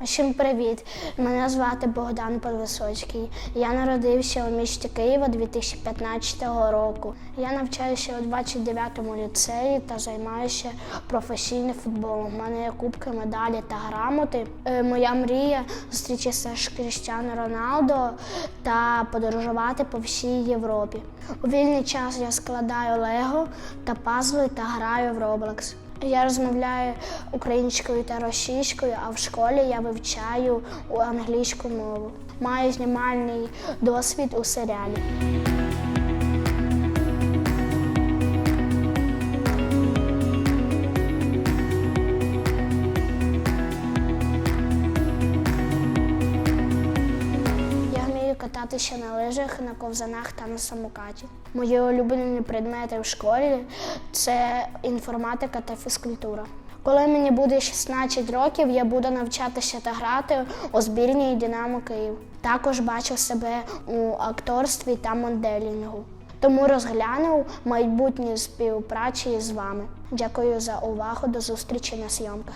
Всім привіт! Мене звати Богдан Подвисоцький. Я народився у місті Києва 2015 року. Я навчаюся у 29-му ліцеї та займаюся професійним футболом. У мене є кубки, медалі та грамоти. Е, Моя мрія зустрітися з Кріштіано Роналдо та подорожувати по всій Європі. У вільний час я складаю лего та пазли та граю в Roblox. Я розмовляю українською та російською, а в школі я вивчаю англійську мову. Маю знімальний досвід у серіалі. Кататися на лижах, на ковзанах та на самокаті. Мої улюблені предмети в школі це інформатика та фізкультура. Коли мені буде 16 років, я буду навчатися та грати у збірній Динамо Київ. Також бачу себе у акторстві та моделінгу. Тому розглянув майбутні співпраці з вами. Дякую за увагу. До зустрічі на зйомках.